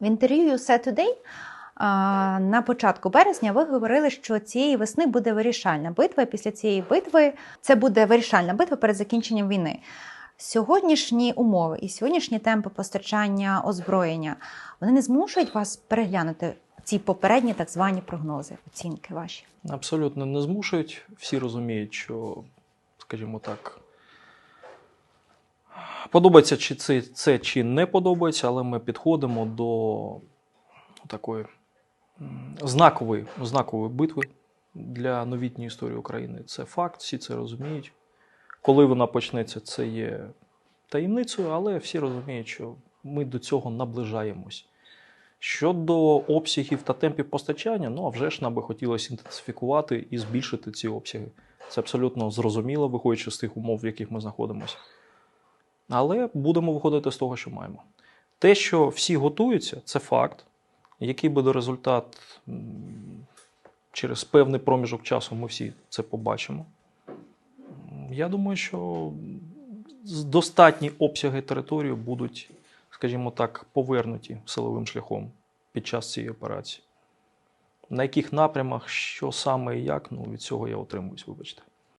В інтерв'ю USA Today на початку березня ви говорили, що цієї весни буде вирішальна битва. Після цієї битви це буде вирішальна битва перед закінченням війни. Сьогоднішні умови і сьогоднішні темпи постачання озброєння вони не змушують вас переглянути ці попередні так звані прогнози, оцінки ваші. Абсолютно не змушують. Всі розуміють, що, скажімо так, подобається чи це, це чи не подобається, але ми підходимо до такої знакової, знакової битви для новітньої історії України. Це факт, всі це розуміють. Коли вона почнеться, це є таємницею, але всі розуміють, що ми до цього наближаємось. Щодо обсягів та темпів постачання, ну а вже ж нам би хотілося інтенсифікувати і збільшити ці обсяги. Це абсолютно зрозуміло, виходячи з тих умов, в яких ми знаходимося. Але будемо виходити з того, що маємо. Те, що всі готуються, це факт. Який буде результат через певний проміжок часу, ми всі це побачимо. Я думаю, що достатні обсяги території будуть, скажімо так, повернуті силовим шляхом під час цієї операції. На яких напрямах, що саме і як, ну від цього я отримуюсь, вибачте.